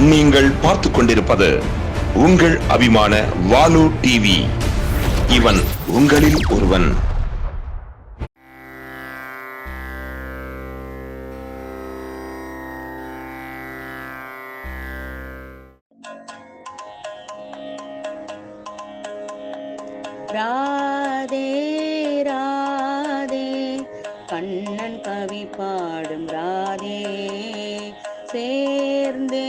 நீங்கள் பார்த்து கொண்டிருப்பது உங்கள் அபிமான வாலு டிவி இவன் உங்களில் ஒருவன். ராதே ராதே கண்ணன் கவி பாடும் ராதே சேர்ந்தே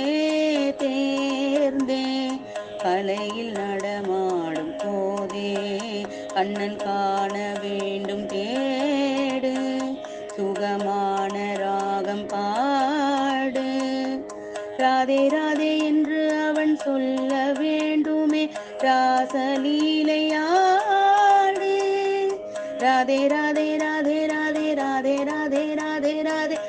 கலையில் நடமாடும் போதே கண்ணன் காண வேண்டும் தேடு. சுகமான ராகம் பாடு. ராதே ராதே என்று அவன் சொல்ல வேண்டுமே. ராசலீலையாடு ராதே ராதே ராதே ராதே ராதே ராதே ராதே ராதே.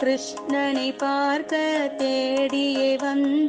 கிருஷ்ணனை பார்க்க தேடியே வந்த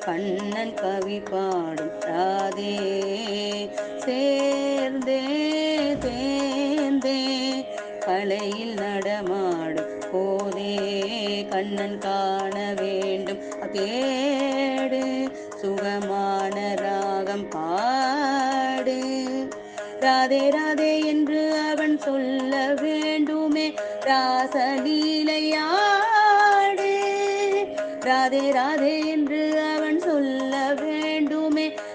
கண்ணன் கவி பாடும் ராதே. சேர்ந்தே தேந்தே கலையில் நடமாடும் போதே. கண்ணன் காண வேண்டும். கேடு சுகமான ராகம் பாடு. ராதே ராதே என்று அவன் சொல்ல வேண்டுமே. ராசலீலை